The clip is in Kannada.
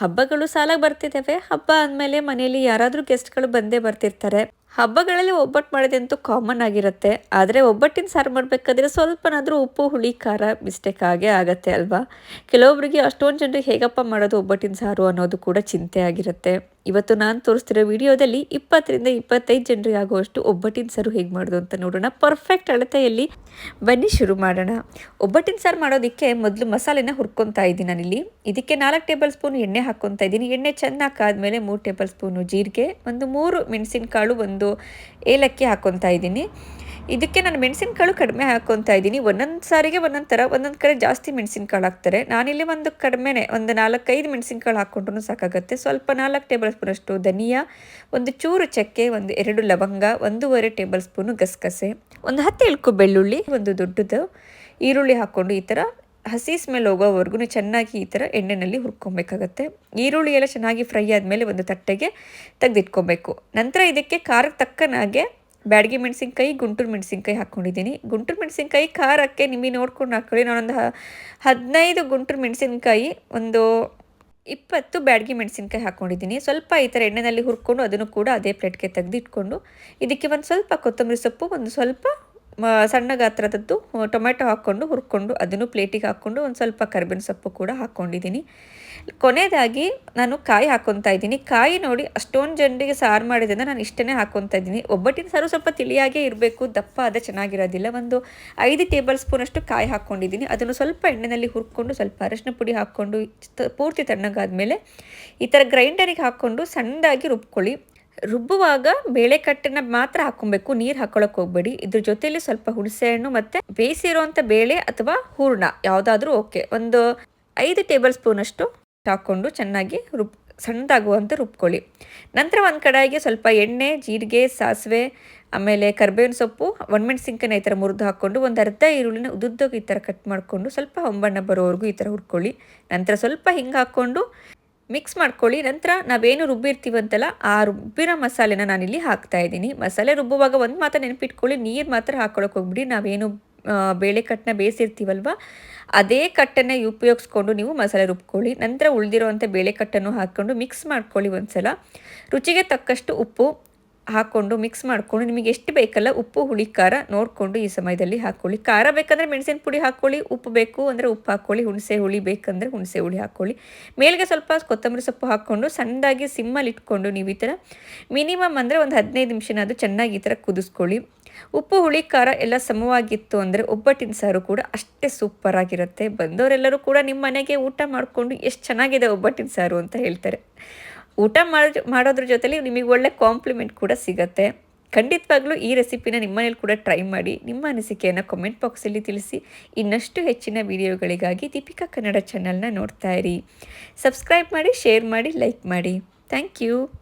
ಹಬ್ಬಗಳು ಸಾಲಾಗಿ ಬರ್ತಿದ್ದಾವೆ ಹಬ್ಬ ಅಂದಮೇಲೆ ಮನೆಯಲ್ಲಿ ಯಾರಾದರೂ ಗೆಸ್ಟ್ಗಳು ಬಂದೇ ಬರ್ತಿರ್ತಾರೆ. ಹಬ್ಬಗಳಲ್ಲಿ ಒಬ್ಬಟ್ಟು ಮಾಡೋದಂತೂ ಕಾಮನ್ ಆಗಿರುತ್ತೆ. ಆದರೆ ಒಬ್ಬಟ್ಟಿನ ಸಾರು ಮಾಡಬೇಕಾದ್ರೆ ಸ್ವಲ್ಪನಾದರೂ ಉಪ್ಪು, ಹುಳಿ, ಖಾರ ಮಿಸ್ಟೇಕ್ ಆಗೇ ಆಗುತ್ತೆ ಅಲ್ವಾ? ಕೆಲವೊಬ್ಬರಿಗೆ ಅಷ್ಟೊಂದು ಜನರಿಗೆ ಹೇಗಪ್ಪ ಮಾಡೋದು ಒಬ್ಬಟ್ಟಿನ ಸಾರು ಅನ್ನೋದು ಕೂಡ ಚಿಂತೆ ಆಗಿರುತ್ತೆ. ಇವತ್ತು ನಾನು ತೋರಿಸ್ತಿರೋ ವಿಡಿಯೋದಲ್ಲಿ ಇಪ್ಪತ್ತರಿಂದ ಇಪ್ಪತ್ತೈದು ಜನರಿಗೆ ಆಗುವಷ್ಟು ಒಬ್ಬಟ್ಟಿನ ಸಾರು ಹೇಗೆ ಮಾಡೋದು ಅಂತ ನೋಡೋಣ. ಪರ್ಫೆಕ್ಟ್ ಅಳತೆಯಲ್ಲಿ ಬನ್ನಿ ಶುರು ಮಾಡೋಣ. ಒಬ್ಬಟ್ಟಿನ ಸಾರು ಮಾಡೋದಕ್ಕೆ ಮೊದಲು ಮಸಾಲೆನ ಹುರ್ಕೊತಾ ಇದ್ದೀನಿ ನಾನಿಲ್ಲಿ. ಇದಕ್ಕೆ ನಾಲ್ಕು ಟೇಬಲ್ ಸ್ಪೂನ್ ಎಣ್ಣೆ ಹಾಕ್ಕೊತಾ ಇದ್ದೀನಿ. ಎಣ್ಣೆ ಚೆನ್ನಾಗಿ ಕಾದ್ಮೇಲೆ ಮೂರು ಟೇಬಲ್ ಸ್ಪೂನು ಜೀರಿಗೆ, ಒಂದು ಮೂರು ಮೆಣಸಿನಕಾಳು, ಒಂದು ಏಲಕ್ಕಿ ಹಾಕ್ಕೊತಾ ಇದ್ದೀನಿ. ಇದಕ್ಕೆ ನಾನು ಮೆಣಸಿನಕಾಳು ಕಡಿಮೆ ಹಾಕ್ಕೊತಾ ಇದ್ದೀನಿ. ಒಂದೊಂದು ಸಾರಿಗೆ ಒಂದೊಂದು ಥರ ಒಂದೊಂದು ಕಡೆ ಜಾಸ್ತಿ ಮೆಣಸಿನಕಾಳು ಹಾಕ್ತಾರೆ. ನಾನಿಲ್ಲಿ ಒಂದು ಕಡಿಮೆನೆ, ಒಂದು ನಾಲ್ಕೈದು ಮೆಣಸಿನಕಾಳು ಹಾಕ್ಕೊಂಡ್ರೂ ಸಾಕಾಗುತ್ತೆ. ಸ್ವಲ್ಪ ನಾಲ್ಕು ಟೇಬಲ್ ಸ್ಪೂನಷ್ಟು ಧನಿಯಾ, ಒಂದು ಚೂರು ಚಕ್ಕೆ, ಒಂದು ಎರಡು ಲವಂಗ, ಒಂದೂವರೆ ಟೇಬಲ್ ಸ್ಪೂನು ಗಸಗಸೆ, ಒಂದು ಹತ್ತು ಇಳ್ಕು ಬೆಳ್ಳುಳ್ಳಿ, ಒಂದು ದೊಡ್ಡದು ಈರುಳ್ಳಿ ಹಾಕ್ಕೊಂಡು ಈ ಥರ ಹಸಿ ಸ್ಮೆಲ್ ಹೋಗೋವರೆಗೂ ಚೆನ್ನಾಗಿ ಈ ಥರ ಎಣ್ಣೆಯಲ್ಲಿ ಹುರ್ಕೊಬೇಕಾಗತ್ತೆ. ಈರುಳ್ಳಿ ಎಲ್ಲ ಚೆನ್ನಾಗಿ ಫ್ರೈ ಆದಮೇಲೆ ಒಂದು ತಟ್ಟೆಗೆ ತೆಗೆದಿಟ್ಕೊಬೇಕು. ನಂತರ ಇದಕ್ಕೆ ಖಾರಕ್ಕೆ ತಕ್ಕನಾಗೆ ಬ್ಯಾಡಗಿ ಮೆಣಸಿನ್ಕಾಯಿ, ಗುಂಟೂರು ಮೆಣಸಿನ್ಕಾಯಿ ಹಾಕ್ಕೊಂಡಿದ್ದೀನಿ. ಗುಂಟೂರು ಮೆಣಸಿನ್ಕಾಯಿ ಖಾರಕ್ಕೆ ನಿಮಗೆ ನೋಡ್ಕೊಂಡು ಹಾಕ್ಕೊಳ್ಳಿ. ನಾನೊಂದು ಹದಿನೈದು ಗುಂಟೂರು ಮೆಣಸಿನ್ಕಾಯಿ, ಒಂದು ಇಪ್ಪತ್ತು ಬ್ಯಾಡಗಿ ಮೆಣಸಿನ್ಕಾಯಿ ಹಾಕ್ಕೊಂಡಿದ್ದೀನಿ. ಸ್ವಲ್ಪ ಈ ಥರ ಎಣ್ಣೆಯಲ್ಲಿ ಹುರ್ಕೊಂಡು ಅದನ್ನು ಕೂಡ ಅದೇ ಪ್ಲೇಟ್ಗೆ ತೆಗೆದಿಟ್ಕೊಂಡು, ಇದಕ್ಕೆ ಒಂದು ಸ್ವಲ್ಪ ಕೊತ್ತಂಬರಿ ಸೊಪ್ಪು, ಒಂದು ಸ್ವಲ್ಪ ಸಣ್ಣ ಗಾತ್ರದದ್ದು ಟೊಮೆಟೊ ಹಾಕ್ಕೊಂಡು ಹುರ್ಕೊಂಡು ಅದನ್ನು ಪ್ಲೇಟಿಗೆ ಹಾಕ್ಕೊಂಡು ಒಂದು ಸ್ವಲ್ಪ ಕರ್ಬೇವಿನ ಸೊಪ್ಪು ಕೂಡ ಹಾಕ್ಕೊಂಡಿದ್ದೀನಿ. ಕೊನೆಯದಾಗಿ ನಾನು ಕಾಯಿ ಹಾಕ್ಕೊತಾ ಇದ್ದೀನಿ. ಕಾಯಿ ನೋಡಿ ಅಷ್ಟೊಂದು ಜನರಿಗೆ ಸಾರು ಮಾಡಿದ್ರಿಂದ ನಾನು ಇಷ್ಟೇ ಹಾಕ್ಕೊತಾ ಇದ್ದೀನಿ. ಒಬ್ಬಟ್ಟಿನ ಸಾರು ಸ್ವಲ್ಪ ತಿಳಿಯಾಗೇ ಇರಬೇಕು, ದಪ್ಪ ಆದ ಚೆನ್ನಾಗಿರೋದಿಲ್ಲ. ಒಂದು ಐದು ಟೇಬಲ್ ಸ್ಪೂನಷ್ಟು ಕಾಯಿ ಹಾಕ್ಕೊಂಡಿದ್ದೀನಿ. ಅದನ್ನು ಸ್ವಲ್ಪ ಎಣ್ಣೆಯಲ್ಲಿ ಹುರ್ಕೊಂಡು ಸ್ವಲ್ಪ ಅರಶಿನ ಪುಡಿ ಹಾಕ್ಕೊಂಡು, ಪೂರ್ತಿ ತಣ್ಣಗಾದ ಮೇಲೆ ಈ ಥರ ಗ್ರೈಂಡರಿಗೆ ಹಾಕ್ಕೊಂಡು ಸಣ್ಣದಾಗಿ ರುಬ್ಕೊಳ್ಳಿ. ರುಬ್ಬುವಾಗ ಬೇಳೆಕಟ್ಟನ್ನ ಮಾತ್ರ ಹಾಕೊಬೇಕು ನೀರು ಹಾಕೊಳಕ್ ಹೋಗ್ಬೇಡಿ. ಇದ್ರ ಜೊತೆಯಲ್ಲಿ ಸ್ವಲ್ಪ ಹುಣಸೆಹಣ್ಣು ಮತ್ತೆ ಬೇಯಿಸಿರುವಂಥ ಬೇಳೆ ಅಥವಾ ಹೂರ್ಣ ಯಾವುದಾದ್ರೂ ಓಕೆ. ಒಂದು ಐದು ಟೇಬಲ್ ಸ್ಪೂನ್ ಅಷ್ಟು ಹಾಕ್ಕೊಂಡು ಚೆನ್ನಾಗಿ ರುಬ್, ಸಣ್ಣದಾಗುವಂತೆ ರುಬ್ಕೊಳ್ಳಿ. ನಂತರ ಒಂದು ಕಡಾಯಿಗೆ ಸ್ವಲ್ಪ ಎಣ್ಣೆ, ಜೀರಿಗೆ, ಸಾಸಿವೆ, ಆಮೇಲೆ ಕರ್ಬೇವಿನ ಸೊಪ್ಪು ಒಣಮೆಣಸಿನ್ಕಾಯಿ ಈ ಥರ ಮುರಿದು ಹಾಕ್ಕೊಂಡು ಒಂದು ಅರ್ಧ ಈರುಳ್ಳಿನ ಉದುದ್ದೋಗಿ ಈ ಥರ ಕಟ್ ಮಾಡಿಕೊಂಡು ಸ್ವಲ್ಪ ಹೊಂಬಣ್ಣ ಬರೋವರೆಗೂ ಈ ಥರ ಹುರ್ಕೊಳ್ಳಿ. ನಂತರ ಸ್ವಲ್ಪ ಹಿಂಗೆ ಹಾಕ್ಕೊಂಡು ಮಿಕ್ಸ್ ಮಾಡ್ಕೊಳ್ಳಿ. ನಂತರ ನಾವೇನು ರುಬ್ಬಿರ್ತೀವಂತಲ್ಲ, ಆ ರುಬ್ಬಿರೋ ಮಸಾಲೆನ ನಾನಿಲ್ಲಿ ಹಾಕ್ತಾ ಇದ್ದೀನಿ. ಮಸಾಲೆ ರುಬ್ಬುವಾಗ ಒಂದು ಮಾತ್ರ ನೆನಪಿಟ್ಕೊಳ್ಳಿ. ನೀರು ಮಾತ್ರ ಹಾಕ್ಕೊಳಕ್ಕೆ ಹೋಗ್ಬಿಡಿ. ನಾವೇನು ಬೇಳೆ ಕಟ್ಟನ್ನ ಬೇಯಿಸಿರ್ತೀವಲ್ವ, ಅದೇ ಕಟ್ಟನ್ನೇ ಉಪಯೋಗಿಸ್ಕೊಂಡು ನೀವು ಮಸಾಲೆ ರುಬ್ಕೊಳ್ಳಿ. ನಂತರ ಉಳಿದಿರುವಂಥ ಬೇಳೆ ಕಟ್ಟನ್ನು ಹಾಕ್ಕೊಂಡು ಮಿಕ್ಸ್ ಮಾಡ್ಕೊಳ್ಳಿ ಒಂದು ಸಲ ರುಚಿಗೆ ತಕ್ಕಷ್ಟು ಉಪ್ಪು ಹಾಕ್ಕೊಂಡು ಮಿಕ್ಸ್ ಮಾಡಿಕೊಂಡು ನಿಮಗೆ ಎಷ್ಟು ಬೇಕಲ್ಲ ಉಪ್ಪು, ಹುಳಿ, ಖಾರ ನೋಡಿಕೊಂಡು ಈ ಸಮಯದಲ್ಲಿ ಹಾಕ್ಕೊಳ್ಳಿ ಖಾರ ಬೇಕಂದರೆ ಮೆಣಸಿನ ಪುಡಿ ಹಾಕ್ಕೊಳ್ಳಿ ಉಪ್ಪು ಬೇಕು ಅಂದರೆ ಉಪ್ಪು ಹಾಕ್ಕೊಳ್ಳಿ ಹುಣಸೆ ಹುಳಿ ಬೇಕಂದರೆ ಹುಣಸೆ ಹುಳಿ ಹಾಕ್ಕೊಳ್ಳಿ ಮೇಲ್ಗೆ ಸ್ವಲ್ಪ ಕೊತ್ತಂಬರಿ ಸೊಪ್ಪು ಹಾಕ್ಕೊಂಡು ಸಣ್ಣದಾಗಿ ಸಿಮ್ಮಲ್ಲಿ ಇಟ್ಕೊಂಡು ನೀವು ಈ ಥರ ಮಿನಿಮಮ್ ಅಂದರೆ ಒಂದು ಹದಿನೈದು ನಿಮಿಷನಾದರೂ ಚೆನ್ನಾಗಿ ಈ ಥರ ಕುದಿಸ್ಕೊಳ್ಳಿ. ಉಪ್ಪು, ಹುಳಿ, ಖಾರ ಎಲ್ಲ ಸಮವಾಗಿತ್ತು ಅಂದರೆ ಒಬ್ಬಟ್ಟಿನ ಸಾರು ಕೂಡ ಅಷ್ಟೇ ಸೂಪರಾಗಿರುತ್ತೆ ಬಂದವರೆಲ್ಲರೂ ಕೂಡ ನಿಮ್ಮ ಮನೆಗೆ ಊಟ ಮಾಡಿಕೊಂಡು ಎಷ್ಟು ಚೆನ್ನಾಗಿದೆ ಒಬ್ಬಟ್ಟಿನ ಸಾರು ಅಂತ ಹೇಳ್ತಾರೆ. ಊಟ ಮಾಡೋ, ಮಾಡೋದ್ರ ಜೊತೆಲಿ ನಿಮಗೆ ಒಳ್ಳೆ ಕಾಂಪ್ಲಿಮೆಂಟ್ ಕೂಡ ಸಿಗುತ್ತೆ. ಖಂಡಿತವಾಗ್ಲೂ ಈ ರೆಸಿಪಿನ ನಿಮ್ಮ ಮನೇಲಿ ಕೂಡ ಟ್ರೈ ಮಾಡಿ, ನಿಮ್ಮ ಅನಿಸಿಕೆಯನ್ನು ಕಮೆಂಟ್ ಬಾಕ್ಸಲ್ಲಿ ತಿಳಿಸಿ, ಇನ್ನಷ್ಟು ಹೆಚ್ಚಿನ ವಿಡಿಯೋಗಳಿಗಾಗಿ ದೀಪಿಕಾ ಕನ್ನಡ ಚಾನಲ್ನ ನೋಡ್ತಾ ಇರಿ. ಸಬ್ಸ್ಕ್ರೈಬ್ ಮಾಡಿ ಶೇರ್ ಮಾಡಿ ಲೈಕ್ ಮಾಡಿ. Thank you